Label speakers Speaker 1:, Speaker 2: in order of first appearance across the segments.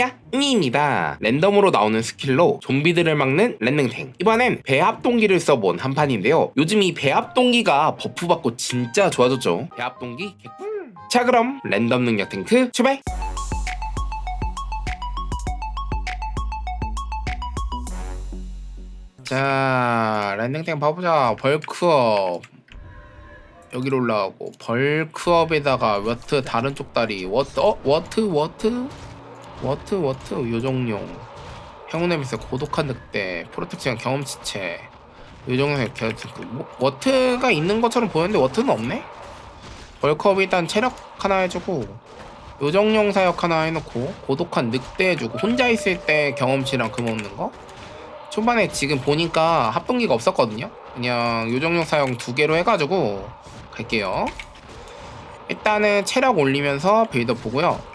Speaker 1: 야, 응이입니다. 랜덤으로 나오는 스킬로 좀비들을 막는 랜능탱. 이번엔 배합동기를 써본 한 판인데요. 요즘 이 배합동기가 버프받고 진짜 좋아졌죠. 배합동기 개꿀. 자 그럼 랜덤 능력 탱크 출발! 자, 랜딩탱 봐보자. 벌크업. 여기로 올라가고 벌크업에다가 워트 다른 쪽 다리 워트 어 워트 워트 워트 워트 요정용. 행운의 고독한 늑대 프로텍션 경험치체. 요정용 결투 뭐, 워트가 있는 것처럼 보였는데 워트는 없네? 벌크업 일단 체력 하나 해주고 요정용 사역 하나 해놓고 고독한 늑대 해주고 혼자 있을 때 경험치랑 금 없는 거? 초반에 지금 보니까 합동기가 없었거든요? 그냥 요정용 사용 두 개로 해가지고 갈게요. 일단은 체력 올리면서 빌드 보고요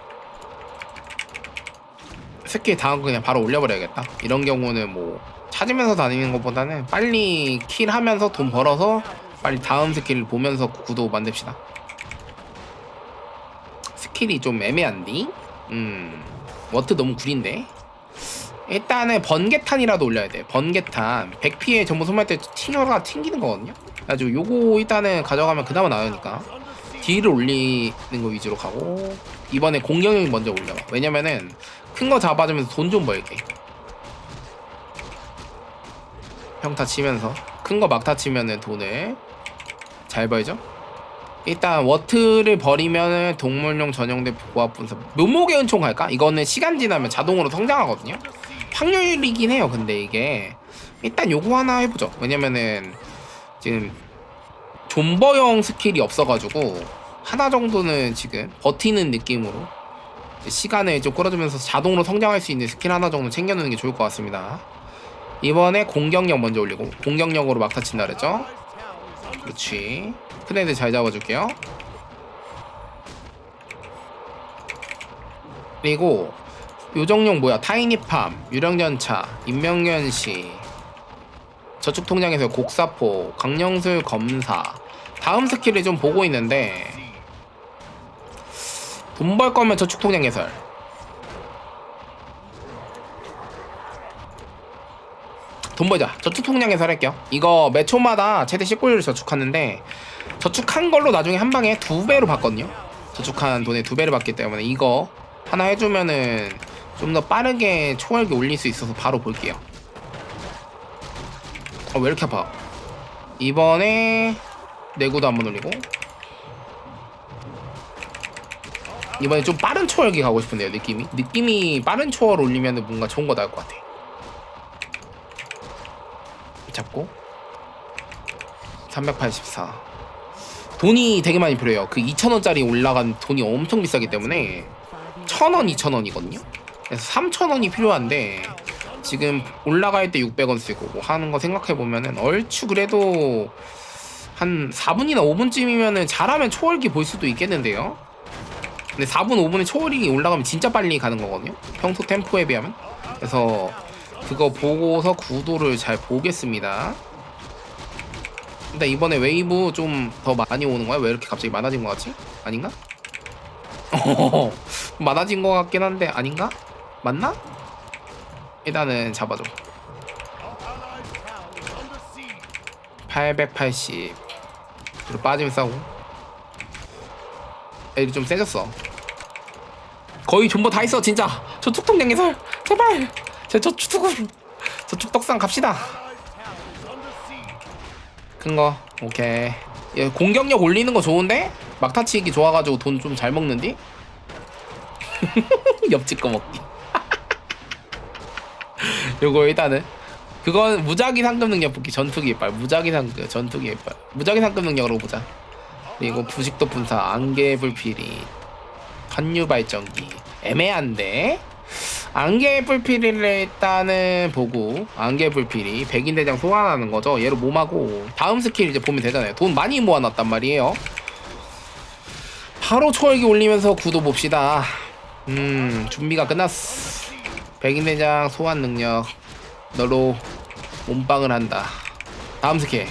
Speaker 1: 스킬 거 그냥 바로 올려버려야겠다. 이런 경우는 뭐 찾으면서 다니는 것보다는 빨리 킬 하면서 돈 벌어서 빨리 다음 스킬을 보면서 구도 만듭시다. 스킬이 좀 애매한디? 음 워트 너무 구린데? 일단은 번개탄이라도 올려야 돼. 번개탄. 100피에 전부 소모할 때 팅어가 튕기는 거거든요? 그래가지고 요거 일단은 가져가면 그나마 나으니까. 딜을 올리는 거 위주로 가고 이번에 공격력 먼저 올려 왜냐면은 큰 거 잡아주면서 돈 좀 벌게. 평타 치면서. 큰 거 막타 치면은 돈을 잘 벌죠? 일단 워트를 버리면은 동물용 전용대 보호합 분석 묘목의 은총 갈까? 이거는 시간 지나면 자동으로 성장하거든요? 확률이긴 해요 근데 이게. 일단 요거 하나 해보죠. 왜냐면은 지금 존버형 스킬이 없어가지고 하나 정도는 지금 버티는 느낌으로 시간을 좀 끌어주면서 자동으로 성장할 수 있는 스킬 하나 정도 챙겨놓는 게 좋을 것 같습니다. 이번에 공격력 먼저 올리고 공격력으로 막타 친다 그랬죠? 그렇지. 프레드 잘 잡아줄게요. 그리고 요정용 뭐야? 타이니팜 유령전차 인명견시 저축 통장에서 곡사포 강령술 검사. 다음 스킬을 좀 보고 있는데 돈 벌 거면 저축 통장 개설. 돈 벌자. 저축 통장 개설 할게요. 이거 매 초마다 최대 19일을 저축하는데 저축한 걸로 나중에 한 방에 두 배로 받거든요. 저축한 돈에 두 배를 받기 때문에 이거 하나 해주면은 좀 더 빠르게 초월기 올릴 수 있어서 바로 볼게요. 어, 왜 이렇게 아파? 이번에 내구도 한번 올리고 이번에 좀 빠른 초월기 가고 싶은데요 느낌이. 느낌이 빠른 초월 올리면 뭔가 좋은 거 나올 것 같아. 잡고. 384 돈이 되게 많이 필요해요. 그 2,000원짜리 올라간 돈이 엄청 비싸기 때문에 1,000원, 2,000원이거든요? 그래서 3,000원이 필요한데 지금 올라갈 때 600원 쓰고 뭐 하는 거 생각해 보면은 얼추 그래도 한 4분이나 5분쯤이면은 잘하면 초월기 볼 수도 있겠는데요. 근데 4분 5분에 초월이 올라가면 진짜 빨리 가는 거거든요. 평소 템포에 비하면. 그래서 그거 보고서 구도를 잘 보겠습니다. 근데 이번에 웨이브 좀 더 많이 오는 거야? 왜 이렇게 갑자기 많아진 거 같지? 아닌가? 어, 많아진 거 같긴 한데 아닌가? 맞나? 일단은 잡아줘 880 뒤로 빠지면 싸고 애들이 좀 세졌어. 거의 존버 다 있어 진짜. 저 툭툭 양해설. 제발. 제저 축tuk을 저 축떡상 갑시다. 큰 거. 오케이. 얘 공격력 올리는 거 좋은데? 막타치기 좋아가지고 돈 좀 잘 먹는디? 옆집 거 먹기. 요거 일단은. 그건 무작위 상급 능력 뽑기 전투기 이빨 무작위 상급 전투기 이빨 무작위 상급 능력으로 보자 그리고 부식도 분사 안개 불필이 환유 발전기. 애매한데? 안개 불필이를 일단은 보고 안개 불필이 백인 대장 소환하는 거죠. 얘를 몸하고. 다음 스킬 이제 보면 되잖아요. 돈 많이 모아놨단 말이에요. 바로 초월기 올리면서 구도 봅시다. 음 준비가 끝났어 백인 대장 소환 능력 너로 몸빵을 한다. 다음 스킬.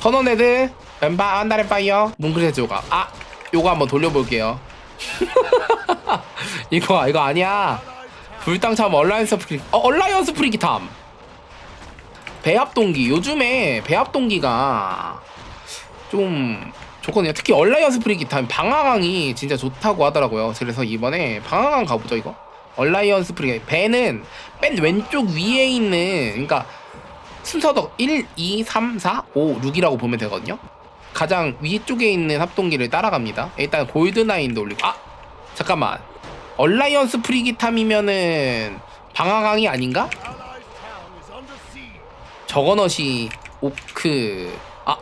Speaker 1: 터너네드 왼바 한달에 파이어 뭉클레 조가. 아 요거 한번 돌려볼게요. 이거 이거 아니야. 불당 참 얼라이언스 프리기 어 얼라이언스 프리기탐. 배합동기. 요즘에 배합동기가 좀 좋거든요. 특히 얼라이언스 프리기탐 방황항이 진짜 좋다고 하더라고요. 그래서 이번에 방황항 가보죠 이거. 얼라이언스 프리기 배는 맨 왼쪽 위에 있는 그러니까 순서도 1, 2, 3, 4, 5, 6이라고 보면 되거든요 가장 위쪽에 있는 합동기를 따라갑니다. 일단 골드나인도 올리고. 아! 잠깐만. 얼라이언스 프리기탐이면은 방황항이 아닌가? 저거넛이 오크. 아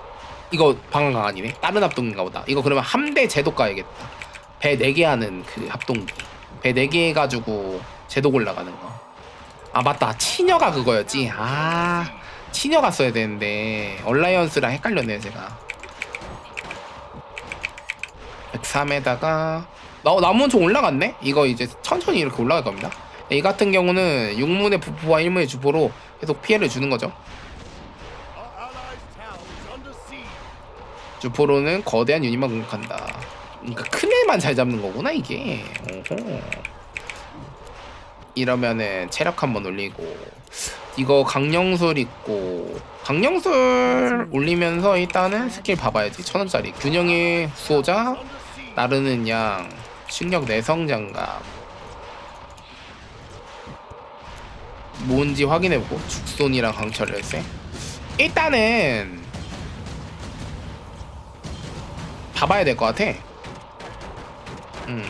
Speaker 1: 이거 방황항 아니네. 다른 합동인가 보다. 이거 그러면 함대 제도 가야겠다. 배 4개 하는 그 합동기. 배 4개 해가지고 제도 올라가는 거아 맞다. 치녀가 그거였지. 아 치녀가 써야 되는데. 얼라이언스랑 헷갈렸네요 제가 103에다가 나, 나무는 좀 올라갔네? 이거 이제 천천히 이렇게 올라갈 겁니다. 이 같은 경우는 육문의 부포와 일문의 주포로 계속 피해를 주는 거죠. 주포로는 거대한 유닛만 공격한다. 그러니까 큰 애만 잘 잡는 거구나 이게. 오호. 이러면은 체력 한번 올리고. 이거 강령술 있고. 강령술 올리면서 일단은 스킬 봐봐야지. 천원짜리. 균형의 수호자 나르는 양 충격 내성 장갑 뭔지 확인해보고 죽손이랑 강철 열쇠 일단은 봐봐야 될 것 같아. 음.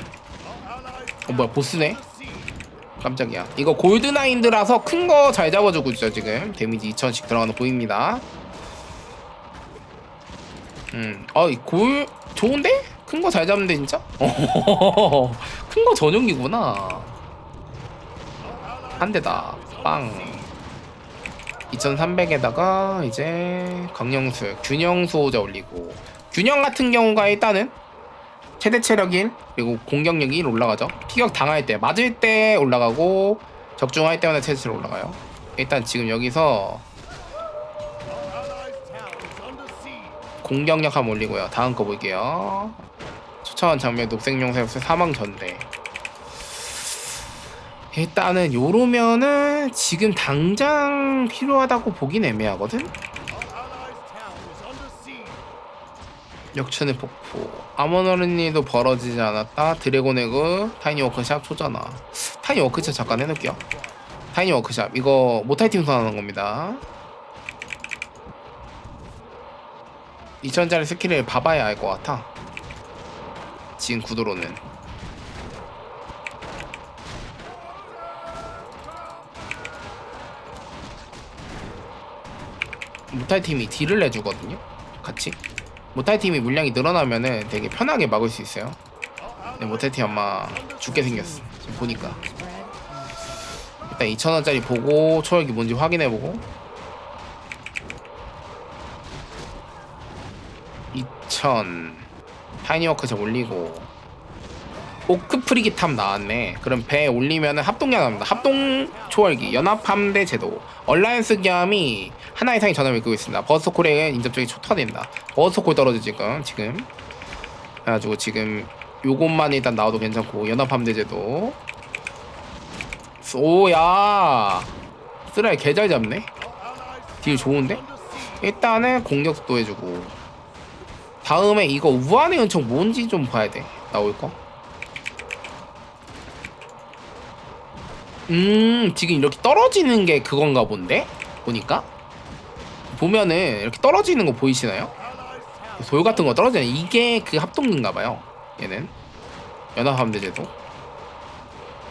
Speaker 1: 어 뭐야 보스네? 깜짝이야. 이거 골드나인드라서 큰 거 잘 잡아주고 있죠 지금. 데미지 2000씩 들어가는 거 보입니다. 음어골 좋은데? 큰 거 잘 잡는데 진짜? 큰 거 전용기구나. 한 대다. 빵. 2300에다가 이제 강령술 균형 수호자 올리고. 균형 같은 경우가 일단은 최대 체력 1 그리고 공격력 1 올라가죠. 피격 당할 때 맞을 때 올라가고 적중할 때마다 최대 체력 올라가요. 일단 지금 여기서 공격력 한번 올리고요. 다음 거 볼게요 초차원 장면 녹색용사역수 사망 전대. 일단은 요러면은 지금 당장 필요하다고 보긴 애매하거든? 역천의 폭포. 아모너르니도 벌어지지 않았다. 드래곤 에그 타이니 워크샵 초전화 타이니 워크샵 잠깐 해놓을게요. 타이니 워크샵. 이거 모탈 팀 선하는 겁니다. 2000짜리 스킬을 봐봐야 알 것 같아 지금 구도로는. 모탈 팀이 딜을 내주거든요? 같이? 모탈 팀이 물량이 늘어나면은 되게 편하게 막을 수 있어요. 근데 모탈 팀 아마 죽게 생겼어. 지금 보니까. 일단 2,000원짜리 보고 초월기 뭔지 확인해보고. 2,000 타이니워크 좀 올리고 오크 프리기 탑 나왔네. 그럼 배 올리면은 합동량 나옵니다. 합동 초월기 연합 함대 제도. 얼라이언스 기함이 하나 이상의 전함을 이끌고 있습니다. 버스 콜에 인접적이 초토화된다. 버스 콜 떨어져 지금 지금. 그래가지고 지금 요것만 일단 나와도 괜찮고 연합 함대 제도. 오야! 쓰라이 개잘 잡네? 딜 좋은데? 일단은 공격도 해주고 다음에 이거 우한의 은총 뭔지 좀 봐야 돼. 나올 거? 음 지금 이렇게 떨어지는 게 그건가 본데? 보니까? 보면은 이렇게 떨어지는 거 보이시나요? 소요 같은 거 떨어지는 이게 그 합동인가 봐요 얘는. 연합함대제도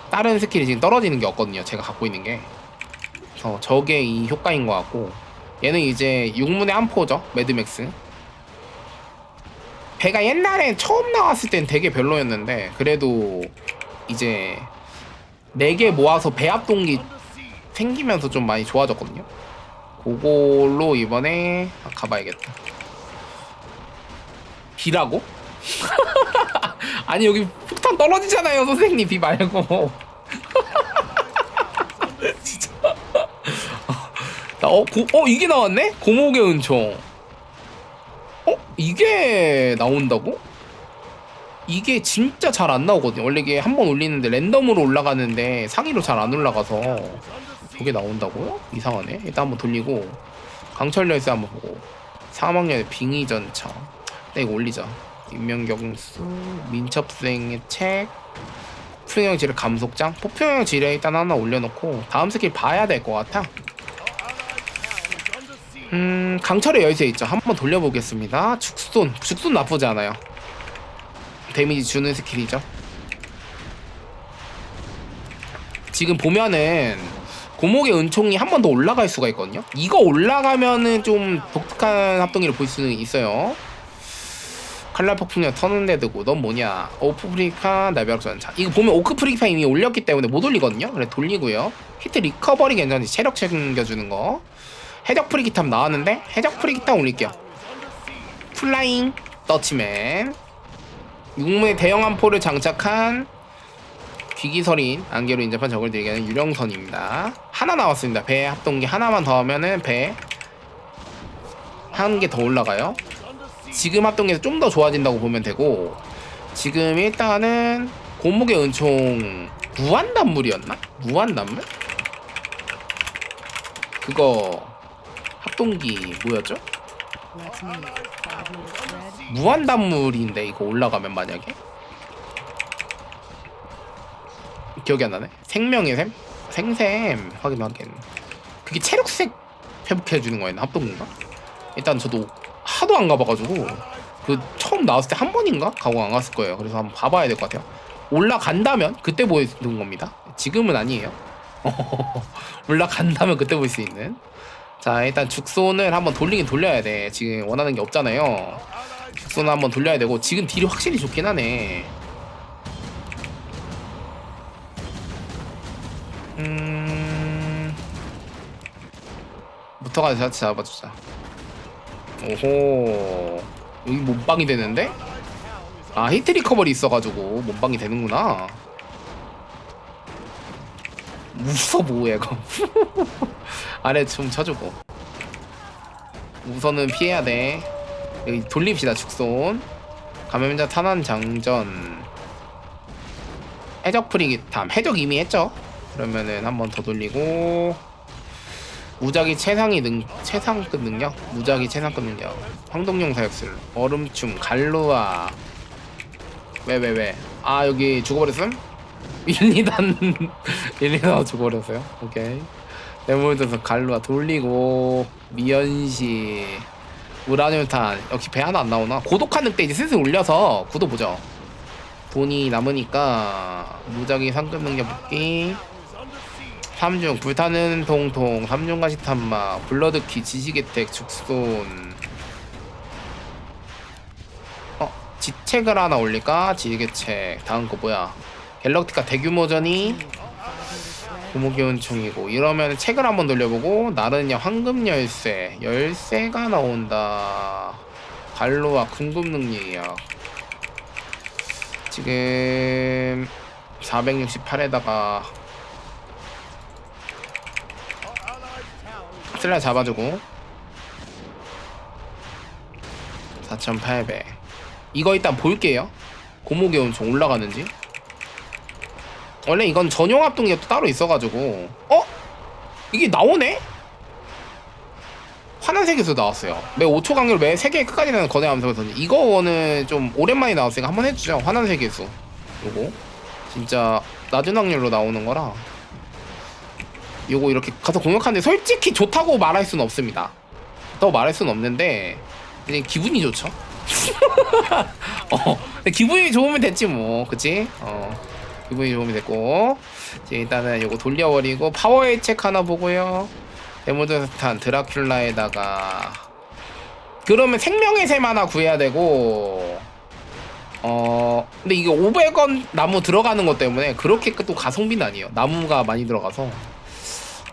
Speaker 1: 다른 스킬이 지금 떨어지는 게 없거든요 제가 갖고 있는 게. 그래서 저게 이 효과인 것 같고. 얘는 이제 육문의 암포죠 매드맥스 배가 옛날에 처음 나왔을 땐 되게 별로였는데 그래도 이제 4개 모아서 배합 동기 생기면서 좀 많이 좋아졌거든요. 그걸로 이번에 가봐야겠다. 비라고? 아니 여기 폭탄 떨어지잖아요 선생님 비 말고 진짜 나 어, 고, 어 이게 나왔네? 고목의 은총 어? 이게 나온다고? 이게 진짜 잘 안 나오거든요. 원래 이게 한 번 올리는데 랜덤으로 올라가는데 상위로 잘 안 올라가서 저게 나온다고요? 이상하네. 일단 한번 돌리고 강철 열쇠 한번 보고 사막년의 빙의 전차. 네, 이거 올리자. 인명경수, 민첩생의 책, 폭풍형 지뢰 감속장, 폭풍형 지뢰 일단 하나 올려놓고 다음 스킬 봐야 될 것 같아. 음, 강철의 열쇠 있죠. 한번 돌려보겠습니다. 죽손, 죽손 나쁘지 않아요. 데미지 주는 스킬이죠. 지금 보면은 고목의 은총이 한 번 더 올라갈 수가 있거든요. 이거 올라가면은 좀 독특한 합동기를 볼 수는 있어요. 칼날 폭풍력 터는데 두고 넌 뭐냐? 오프프리카 날벼락 전차. 이거 보면 오크프리카 이미 올렸기 때문에 못 올리거든요. 그래 돌리고요. 히트 리커버리 괜찮지? 체력 챙겨주는 거. 해적 프리기탑 나왔는데 해적 프리기탑 올릴게요. 플라잉 더치맨. 육문의 대형 함포를 장착한 귀기설인 안개로 인접한 적을 들게 하는 유령선입니다. 하나 나왔습니다. 배 합동기 하나만 더 하면은 배 한 개 더 올라가요. 지금 합동기에서 좀 더 좋아진다고 보면 되고 지금 일단은 고목의 은총 무한단물이었나? 무한단물? 그거 합동기 뭐였죠? 무한단물인데 이거 올라가면 만약에 기억이 안 나네. 생명의 샘? 생샘 확인 확인. 그게 체력색 회복해 주는 거였나 합동인가? 일단 저도 하도 안 가봐가지고 그 처음 나왔을 때 한 번인가 가고 안 갔을 거예요. 그래서 한번 봐봐야 될 것 같아요. 올라간다면 그때 보여주는 겁니다. 지금은 아니에요. 올라간다면 그때 볼 수 있는. 자 일단 죽손을 한번 돌리긴 돌려야 돼. 지금 원하는 게 없잖아요. 죽손을 한번 돌려야 되고 지금 딜이 확실히 좋긴 하네. 음... 부터가 자체 잡아주자. 오호. 여기 몸빵이 되는데? 아, 히트 리커버리 있어가지고 몸빵이 되는구나. 무서 뭐야, 이거. 아래 좀 쳐주고. 우선은 피해야 돼. 여기 돌립시다, 축손. 감염자 탄환 장전. 해적 프리기탐. 해적 이미 했죠? 그러면은 한 번 더 돌리고. 무작위 최상위 능 최상급 능력 무작위 최상급 능력 황동용 사역술 얼음춤 갈루아 왜 왜 왜 아 여기 죽어버렸음 1, 2단 1, 2단 죽어버렸어요? 오케이. 네모에서 갈루아 돌리고 미연시 우라늄탄. 역시 배 하나 안 나오나? 고독한 늑대 이제 슬슬 올려서 구도 보죠. 돈이 남으니까 무작위 상급 능력 뽑기. 3중 불타는 통통 3중 가시 탐마 블러드키 지식의택 죽손. 어 지책을 하나 올릴까? 지식의 책. 다음 거 뭐야 갤럭티카 대규모전이 고무기운총이고 이러면 책을 한번 돌려보고 나르냐 황금 열쇠 열쇠가 나온다. 갈로와 궁금 능력이야 지금 468에다가 슬라 잡아주고 4,800 이거 일단 볼게요. 온총 올라가는지 원래 이건 전용 합동기가 또 따로 있어가지고 어? 이게 나오네? 세계에서 나왔어요 매 5초 간격으로 매 3개 끝까지 나는 거대 함성에서 이거는 좀 오랜만에 나왔으니까 한번 해주죠 세계수 요거 진짜 낮은 확률로 나오는 거라 요거 이렇게 가서 공격하는데 솔직히 좋다고 말할 수는 없습니다. 더 말할 수는 없는데 이제 기분이 좋죠. 어, 기분이 좋으면 됐지 뭐, 그치? 어, 기분이 좋으면 됐고 이제 일단은 요거 돌려버리고 파워의 책 하나 보고요. 데모드스탄 드라큘라에다가 그러면 생명의 샘 하나 구해야 되고 어 근데 이게 500원 나무 들어가는 것 때문에 그렇게 또 가성비는 아니에요. 나무가 많이 들어가서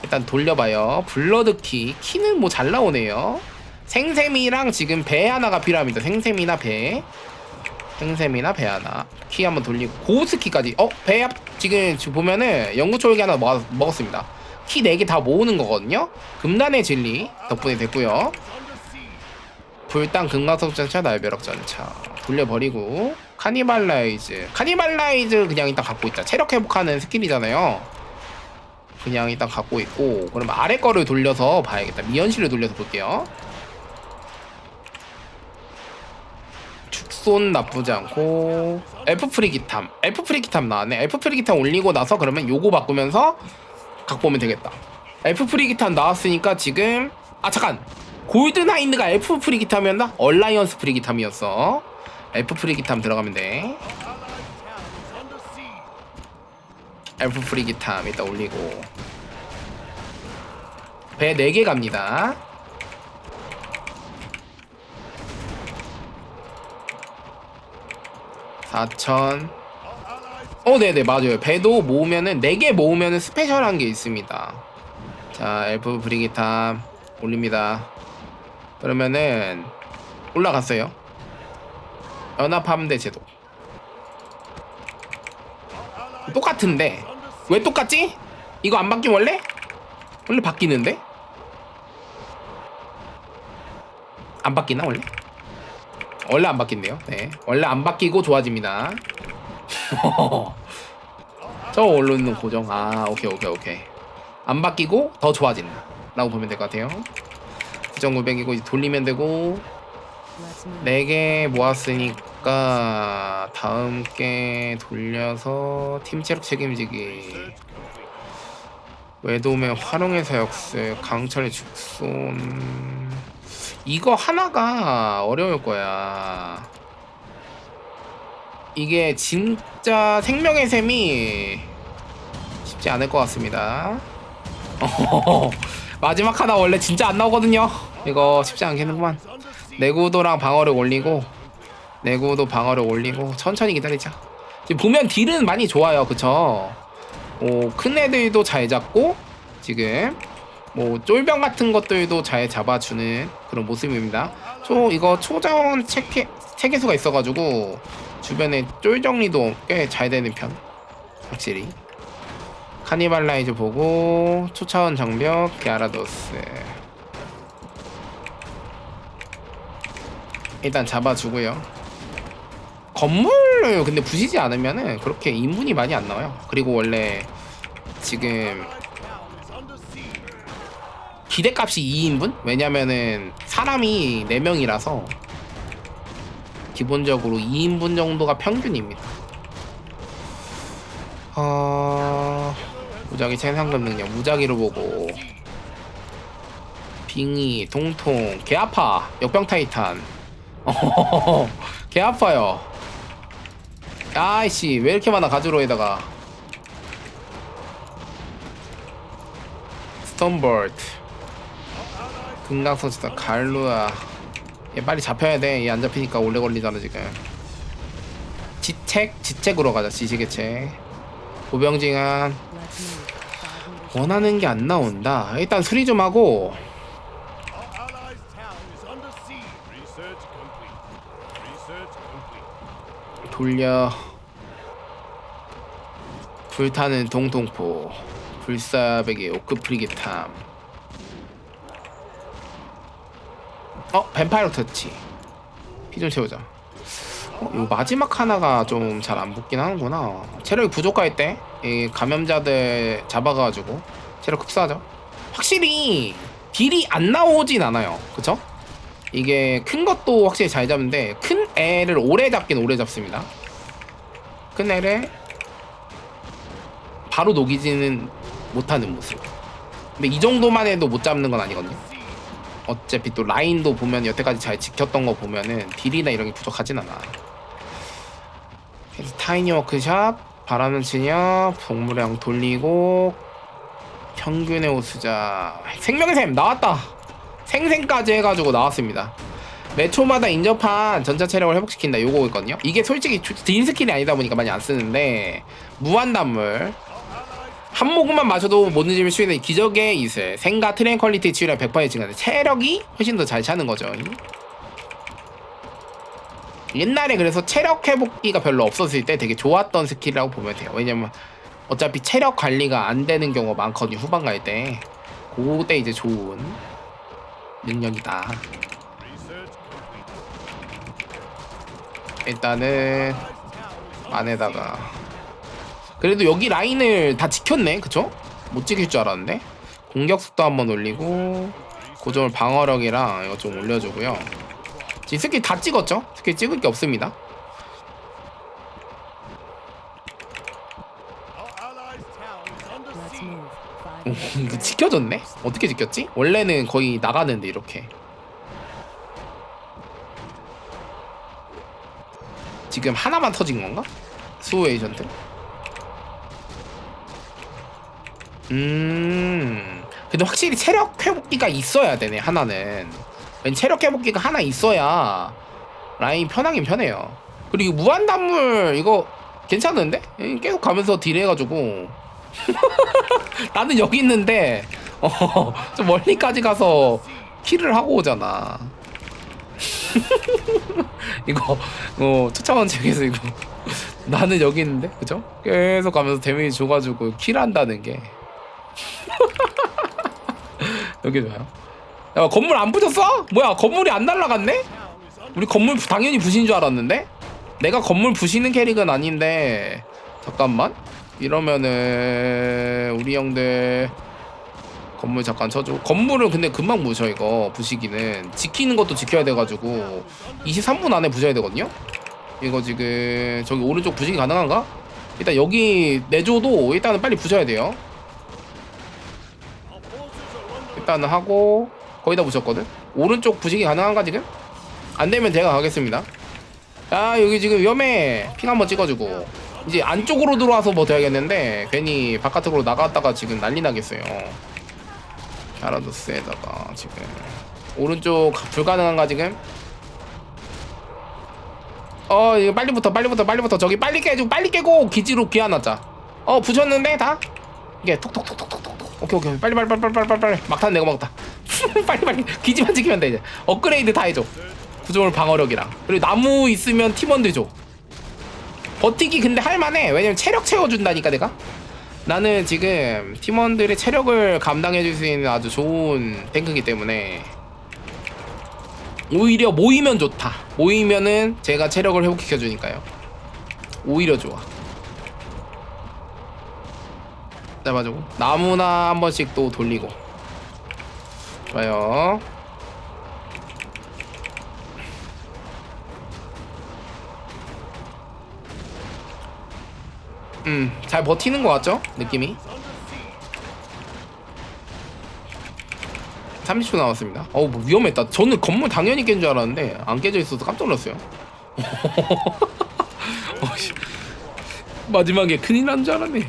Speaker 1: 일단 돌려봐요. 블러드 키. 키는 뭐 잘 나오네요. 생샘이랑 지금 배 하나가 필요합니다. 생샘이나 배. 생샘이나 배 하나. 키 한번 돌리고. 고우스 키까지. 어? 배 앞, 지금, 보면은 연구초기 하나 먹, 먹었습니다. 키 4개 다 모으는 거거든요. 금단의 진리 덕분에 됐고요. 불땅 금강석 전차 날벼락 전차 돌려버리고 카니발라이즈 카니발라이즈 그냥 일단 갖고 있다 체력 회복하는 스킬이잖아요 그냥 일단 갖고 있고 그럼 아래 거를 돌려서 봐야겠다 미연실을 돌려서 볼게요 죽손 나쁘지 않고 F 프리기탐 F 프리기탐 나왔네. F 프리기탐 올리고 나서 그러면 요거 바꾸면서 갖고 오면 되겠다. F 프리기탐 나왔으니까 지금 아 잠깐. 골든 하인드가 F 프리기탐이었나? 얼라이언스 프리기탐이었어. F 프리기탐 들어가면 돼. F 프리기탐 일단 올리고. 배 4개 갑니다 사천 어, 네네, 맞아요. 배도 모으면은, 4개 모으면은 스페셜한 게 있습니다. 자, 엘프 브리기탐 올립니다. 그러면은, 올라갔어요. 연합함대 제도. 똑같은데, 왜 똑같지? 이거 안 바뀌면 원래? 원래 바뀌는데? 안 바뀌나, 원래? 원래 안 바뀐대요. 네. 원래 안 바뀌고 좋아집니다. 저 원로는 고정. 아, 오케이, 오케이, 오케이. 안 바뀌고 더 좋아진다. 라고 보면 될 것 같아요. 9,900이고 이제 돌리면 되고 4개 모았으니까 다음 게 돌려서 팀 체력 책임지기 외도면 활용해서 역습 강철의 죽손 이거 하나가 어려울 거야 이게 진짜 생명의 셈이 쉽지 않을 것 같습니다. 마지막 하나 원래 진짜 안 나오거든요. 이거 쉽지 않겠는구만. 내구도랑 방어를 올리고 내구도 방어를 올리고 천천히 기다리자. 지금 보면 딜은 많이 좋아요, 그쵸? 오, 큰 애들도 잘 잡고 지금 뭐 쫄병 같은 것들도 잘 잡아주는 그런 모습입니다. 초 이거 초전 체계 체계수가 있어가지고 주변에 쫄 정리도 꽤 잘 되는 편 확실히. 카니발 라이즈 보고 초차원 장벽 게아라도스. 일단 잡아주고요. 건물을 근데 부시지 않으면은 그렇게 인분이 많이 안 나와요. 그리고 원래 지금 기대값이 2인분? 왜냐면은 사람이 4명이라서 기본적으로 2인분 정도가 평균입니다. 어... 무작위 생산금 능력 무작위로 보고 빙의 통통 개 아파 역병 타이탄 개 아파요 아이씨 왜 이렇게 많아 가주로에다가 스톤볼트 금강선수다 갈루야 얘 빨리 잡혀야 돼. 얘 안 잡히니까 오래 걸리잖아 지금. 지책 지책으로 가자. 지시개책. 고병징한 원하는 게 안 나온다. 일단 수리 좀 하고 돌려 불타는 동통포 불사백의 오크 프리기탐 어 뱀파이어 터치. 피좀 채우자. 어, 요 마지막 하나가 좀 잘 안 붙긴 하는구나. 체력이 부족할 때 이 감염자들 잡아가지고 체력 흡수하죠. 확실히 딜이 안 나오진 않아요. 그쵸? 이게 큰 것도 확실히 잘 잡는데 큰 애를 오래 잡긴 오래 잡습니다. 큰 애를 바로 녹이지는 못하는 모습. 근데 이 정도만 해도 못 잡는 건 아니거든요 어차피 또 라인도 보면 여태까지 잘 지켰던 거 보면은 딜이나 이런 게 부족하진 않아. 그래서 타이니 워크샵, 바라는 진영, 동물양 돌리고 평균의 호수자 생명의 샘 나왔다. 생생까지 해가지고 나왔습니다. 매 초마다 인접한 전차 체력을 회복시킨다 요거 있거든요. 이게 솔직히 딜 스킬이 아니다 보니까 많이 안 쓰는데 무한 단물 한 모금만 마셔도 못 늦으면 수행된 기적의 이슬. 생가 트레인 퀄리티 치유량 100% 증가돼 체력이 훨씬 더 잘 차는 거죠. 옛날에 그래서 체력 회복기가 별로 없었을 때 되게 좋았던 스킬이라고 보면 돼요. 왜냐면 어차피 체력 관리가 안 되는 경우가 많거든요 후반 갈 때. 그때 이제 좋은 능력이다. 일단은 안에다가 그래도 여기 라인을 다 지켰네 그쵸? 못 지킬 줄 알았는데 공격 속도 한번 올리고 고정을 방어력이랑 이거 좀 올려주고요 지금 스킬 다 찍었죠? 스킬 찍을 게 없습니다 오. 지켜졌네? 어떻게 지켰지? 원래는 거의 나가는데 이렇게 지금 하나만 터진 건가? 수호 에이전트? 음. 근데 확실히 체력 회복기가 있어야 되네 하나는. 왠 체력 회복기가 하나 있어야 라인 편하긴 편해요. 그리고 무한 단물 이거 괜찮은데? 계속 가면서 딜 해가지고. 나는 여기 있는데 어, 좀 멀리까지 가서 킬을 하고 오잖아. 이거 어 초차원 책에서 이거. 나는 여기 있는데? 그죠? 계속 가면서 데미지 줘가지고 킬한다는 게 여기 좋아요. 야 건물 안 부셨어? 뭐야 건물이 안 날라갔네? 우리 건물 부- 당연히 부신 줄 알았는데? 내가 건물 부시는 캐릭은 아닌데. 잠깐만. 이러면은 우리 형들 건물 잠깐 쳐줘. 건물은 근데 금방 부셔 이거. 부시기는. 지키는 것도 지켜야 돼가지고. 23분 안에 부셔야 되거든요? 이거 지금 저기 오른쪽 부시기 가능한가? 일단 여기 내줘도 일단은 빨리 부셔야 돼요 일단은 하고 거의 다 부셨거든? 오른쪽 부시기 가능한가 지금? 안 되면 제가 가겠습니다. 야 여기 지금 위험해. 핑 한번 찍어주고. 이제 안쪽으로 들어와서 뭐 돼야겠는데 괜히 바깥으로 나갔다가 지금 난리 나겠어요. 갸라도스에다가 지금. 오른쪽 불가능한가 지금? 어 이거 빨리부터 빨리부터 빨리부터 저기 빨리 깨고 빨리 깨고 기지로 귀환하자. 어 부셨는데 다? 이게 톡톡톡톡톡톡 오케이 오케이. 빨리 빨리 빨리 빨리 빨리 빨리. 막탄 내가 먹었다. 빨리 빨리. 기지만 지키면 돼 이제. 업그레이드 다 해줘. 구조물 방어력이랑. 그리고 나무 있으면 팀원들 줘. 버티기 근데 할만해. 왜냐면 체력 채워준다니까 내가. 나는 지금 팀원들의 체력을 감당해줄 수 있는 아주 좋은 탱크이기 때문에 오히려 모이면 좋다. 모이면은 제가 체력을 회복시켜주니까요. 오히려 좋아 잡아주고 나무나 한 번씩 또 돌리고 좋아요 음, 잘 버티는 것 같죠? 느낌이. 30초 남았습니다. 어우, 뭐 위험했다. 저는 건물 당연히 깬 줄 알았는데 안 깨져 있어서 깜짝 놀랐어요. 어이씨. 마지막에 큰일 난 줄 알았네.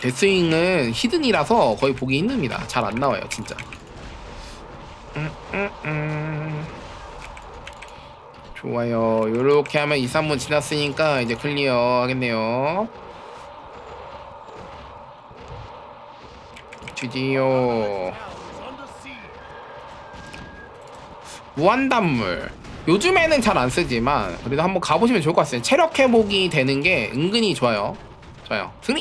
Speaker 1: 데스윙은 히든이라서 거의 보기 힘듭니다. 잘 안 나와요, 진짜. 음, 음, 음. 좋아요. 요렇게 하면 2, 3분 지났으니까 이제 클리어 하겠네요. 드디어 무한단물. 요즘에는 잘 안 쓰지만 그래도 한번 가보시면 좋을 것 같아요. 체력 회복이 되는 게 은근히 좋아요. 좋아요. 승리!